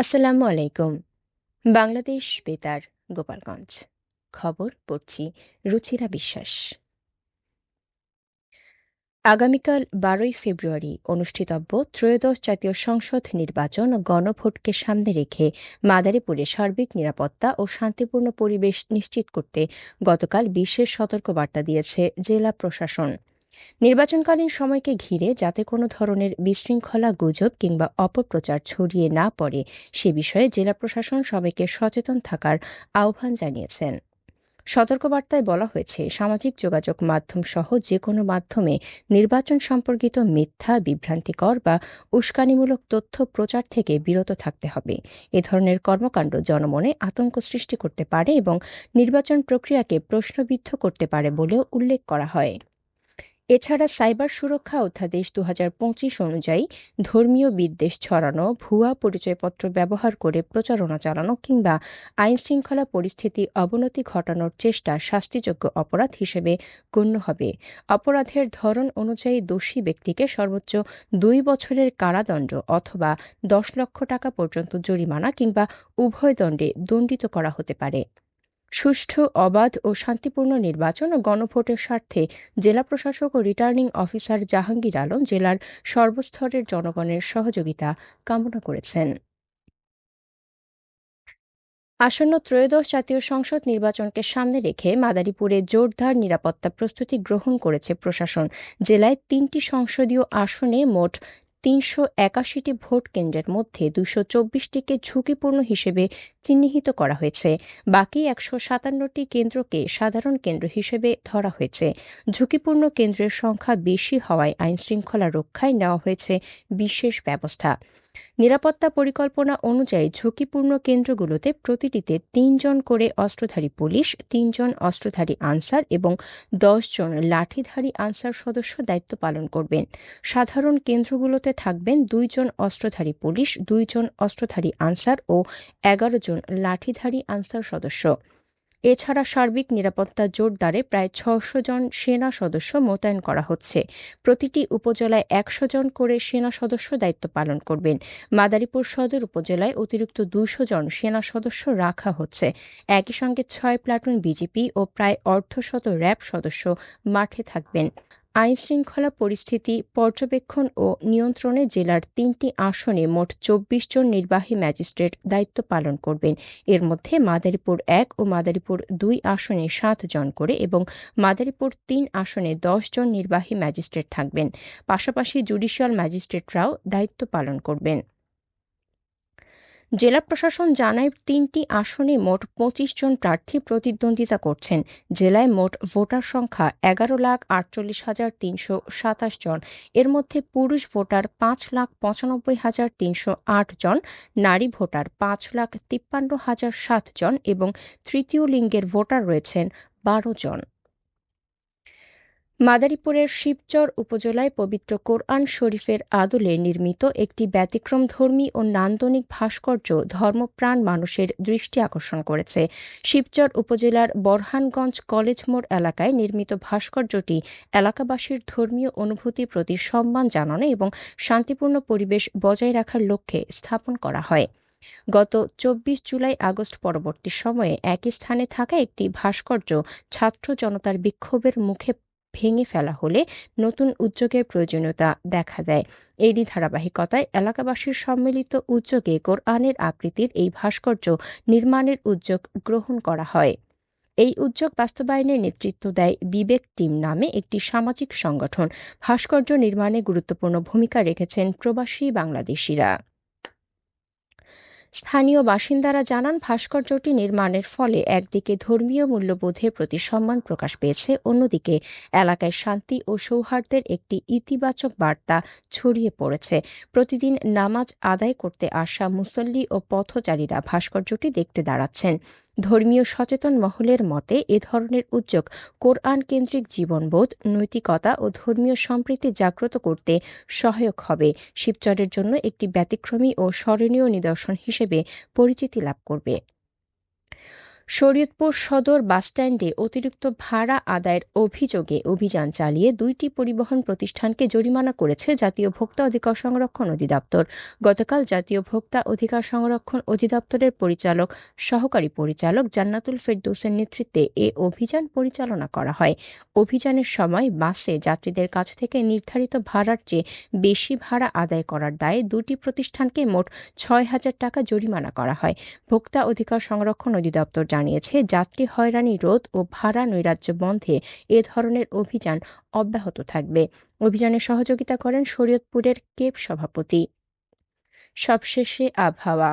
আসসালামু আলাইকুম। বাংলাদেশ বেতার, গোপালগঞ্জ। খবর পড়ছি রুচিরা বিশ্বাস। আগামীকাল বারোই ফেব্রুয়ারি অনুষ্ঠিতব্য ত্রয়োদশ জাতীয় সংসদ নির্বাচন ও গণভোটকে সামনে রেখে মাদারীপুরে সার্বিক নিরাপত্তা ও শান্তিপূর্ণ পরিবেশ নিশ্চিত করতে গতকাল বিশেষ সতর্কবার্তা দিয়েছে জেলা প্রশাসন। নির্বাচনকালীন সময়কে ঘিরে যাতে কোনো ধরনের বিশৃঙ্খলা গুজব কিংবা অপপ্রচার ছড়িয়ে না পড়ে, সে বিষয়ে জেলা প্রশাসন সবাইকে সচেতন থাকার আহ্বান জানিয়েছেন। সতর্কবার্তায় বলা হয়েছে, সামাজিক যোগাযোগ মাধ্যম সহ যে কোনো মাধ্যমে নির্বাচন সম্পর্কিত মিথ্যা, বিভ্রান্তিকর বা উস্কানিমূলক তথ্য প্রচার থেকে বিরত থাকতে হবে। এ ধরনের কর্মকাণ্ড জনমনে আতঙ্ক সৃষ্টি করতে পারে এবং নির্বাচন প্রক্রিয়াকে প্রশ্নবিদ্ধ করতে পারে বলেও উল্লেখ করা হয়। এছাড়া সাইবার সুরক্ষা অধ্যাদেশ দু হাজার পঁচিশ অনুযায়ী ধর্মীয় বিদ্বেষ ছড়ানো, ভুয়া পরিচয়পত্র ব্যবহার করে প্রচারণা চালানো কিংবা আইন শৃঙ্খলা পরিস্থিতি অবনতি ঘটানোর চেষ্টা শাস্তিযোগ্য অপরাধ হিসেবে গণ্য হবে। অপরাধের ধরন অনুযায়ী দোষী ব্যক্তিকে সর্বোচ্চ দুই বছরের কারাদণ্ড অথবা দশ লক্ষ টাকা পর্যন্ত জরিমানা কিংবা উভয় দণ্ডে দণ্ডিত করা হতে পারে। সুষ্ঠু, অবাধ ও শান্তিপূর্ণ নির্বাচন ও গণভোটের স্বার্থে জেলা প্রশাসক ও রিটার্নিং অফিসার জাহাঙ্গীর আলম জেলার সর্বস্তরের জনগণের সহযোগিতা কামনা করেছেন। আসন্ন ত্রয়োদশ জাতীয় সংসদ নির্বাচনকে সামনে রেখে মাদারীপুরে জোরদার নিরাপত্তা প্রস্তুতি গ্রহণ করেছে প্রশাসন। জেলায় তিনটি সংসদীয় আসনে মোট তিনশো একাশিটি ভোট কেন্দ্রের মধ্যে দুশো চব্বিশটিকে ঝুঁকিপূর্ণ হিসেবে চিহ্নিত করা হয়েছে। বাকি একশো সাতান্নটি কেন্দ্রকে সাধারণ কেন্দ্র হিসেবে ধরা হয়েছে। ঝুঁকিপূর্ণ কেন্দ্রের সংখ্যা বেশি হওয়ায় আইনশৃঙ্খলা রক্ষায় নেওয়া হয়েছে বিশেষ ব্যবস্থা। নিরাপত্তা পরিকল্পনা অনুযায়ী ঝুঁকিপূর্ণ কেন্দ্রগুলোতে প্রতিটিতে তিনজন করে অস্ত্রধারী পুলিশ, তিনজন অস্ত্রধারী আনসার এবং দশজন লাঠিধারী আনসার সদস্য দায়িত্ব পালন করবেন। সাধারণ কেন্দ্রগুলোতে থাকবেন দুইজন অস্ত্রধারী পুলিশ, দুইজন অস্ত্রধারী আনসার ও এগারো জন লাঠিধারী আনসার সদস্য। এছাড়া সার্বিক নিরাপত্তা জোরদারে প্রায় ছশো জন সেনা সদস্য মোতায়েন করা হচ্ছে। প্রতিটি উপজেলায় একশো জন করে সেনা সদস্য দায়িত্ব পালন করবেন। মাদারীপুর সদর উপজেলায় অতিরিক্ত দুশো জন সেনা সদস্য রাখা হচ্ছে। একই সঙ্গে ছয় প্লাটুন বিজেপি ও প্রায় অর্ধশত র্যাব সদস্য মাঠে থাকবেন। আইন শৃঙ্খলা পরিস্থিতি, পর্যবেক্ষণ ও নিয়ন্ত্রণে জেলার তিনটি আসনে মোট চব্বিশ জন নির্বাহী ম্যাজিস্ট্রেট দায়িত্ব পালন করবেন। এর মধ্যে মাদারীপুর এক ও মাদারীপুর দুই আসনে সাত জন করে এবং মাদারীপুর তিন আসনে দশ জন নির্বাহী ম্যাজিস্ট্রেট থাকবেন। পাশাপাশি জুডিশিয়াল ম্যাজিস্ট্রেটরাও দায়িত্ব পালন করবেন। জেলা প্রশাসন জানায় তিনটি আসনে মোট পঁচিশ জন প্রার্থী প্রতিদ্বন্দ্বিতা করছেন। জেলায় মোট ভোটার সংখ্যা এগারো লাখ আটচল্লিশ হাজার তিনশো সাতাশ জন। এর মধ্যে পুরুষ ভোটার পাঁচ লাখ পঁচানব্বই হাজার তিনশো আট জন, নারী ভোটার পাঁচ লাখ তিপ্পান্ন হাজার সাত জন এবং তৃতীয় লিঙ্গের ভোটার রয়েছেন বারো জন। মাদারীপুরের শিবচর উপজেলায় পবিত্র কোরআন শরীফের আদলে নির্মিত একটি ব্যতিক্রমধর্মী ও নান্দনিক ভাস্কর্য ধর্মপ্রাণ মানুষের দৃষ্টি আকর্ষণ করেছে। শিবচর উপজেলার বরহানগঞ্জ কলেজ মোড় এলাকায় নির্মিত ভাস্কর্যটি এলাকাবাসীর ধর্মীয় অনুভূতির প্রতি সম্মান জানানো এবং শান্তিপূর্ণ পরিবেশ বজায় রাখার লক্ষ্যে স্থাপন করা হয়। গত চব্বিশ জুলাই আগস্ট পরবর্তী সময়ে একই স্থানে থাকা একটি ভাস্কর্য ছাত্র জনতার বিক্ষোভের মুখে ভেঙে ফেলা হলে নতুন উদ্যোগের প্রয়োজনীয়তা দেখা দেয়। এরই ধারাবাহিকতায় এলাকাবাসীর সম্মিলিত উদ্যোগে কোরআনের আকৃতির এই ভাস্কর্য নির্মাণের উদ্যোগ গ্রহণ করা হয়। এই উদ্যোগ বাস্তবায়নের নেতৃত্ব দেয় বিবেক টিম নামে একটি সামাজিক সংগঠন। ভাস্কর্য নির্মাণে গুরুত্বপূর্ণ ভূমিকা রেখেছেন প্রবাসী বাংলাদেশিরা। স্থানীয় বাসিন্দারা জানান, ভাস্কর্যটি নির্মাণের ফলে একদিকে ধর্মীয় মূল্যবোধের প্রতি সম্মান প্রকাশ পেয়েছে, অন্যদিকে এলাকায় শান্তি ও সৌহার্দ্যের একটি ইতিবাচক বার্তা ছড়িয়ে পড়েছে। প্রতিদিন নামাজ আদায় করতে আসা মুসল্লি ও পথচারীরা ভাস্কর্যটি দেখতে দাঁড়াচ্ছেন। ধর্মীয় সচেতন মহলের মতে এ ধরনের উদ্যোগ কোরআন কেন্দ্রিক জীবনবোধ, নৈতিকতা ও ধর্মীয় সম্প্রীতি জাগ্রত করতে সহায়ক হবে। শিবচরের জন্য একটি ব্যতিক্রমী ও স্মরণীয় নিদর্শন হিসেবে পরিচিতি লাভ করবে। শরীয়তপুর সদর বাসস্ট্যান্ডে অতিরিক্ত ভাড়া আদায়ের অভিযোগে অভিযান চালিয়ে দুইটি পরিবহন প্রতিষ্ঠানকে জরিমানা করেছে জাতীয় ভোক্তা অধিকার সংরক্ষণ অধিদপ্তর। গতকাল জাতীয় ভোক্তা অধিকার সংরক্ষণ অধিদপ্তরের পরিচালক, সহকারী পরিচালক জান্নাতুল ফেরদৌসের নেতৃত্বে এ অভিযান পরিচালনা করা হয়। অভিযানের সময় বাসে যাত্রীদের কাছ থেকে নির্ধারিত ভাড়ার চেয়ে বেশি ভাড়া আদায় করার দায়ে দুটি প্রতিষ্ঠানকে মোট ছয় হাজার টাকা জরিমানা করা হয়। ভোক্তা অধিকার সংরক্ষণ অধিদপ্তর জানিয়েছে, যাত্রী হয়রানি রোধ ও ভাড়া নৈরাজ্য বন্ধে এ ধরনের অভিযান অব্যাহত থাকবে। অভিযানে সহযোগিতা করেন শরীয়তপুরের কেপ সভাপতি। সবশেষে আবহাওয়া।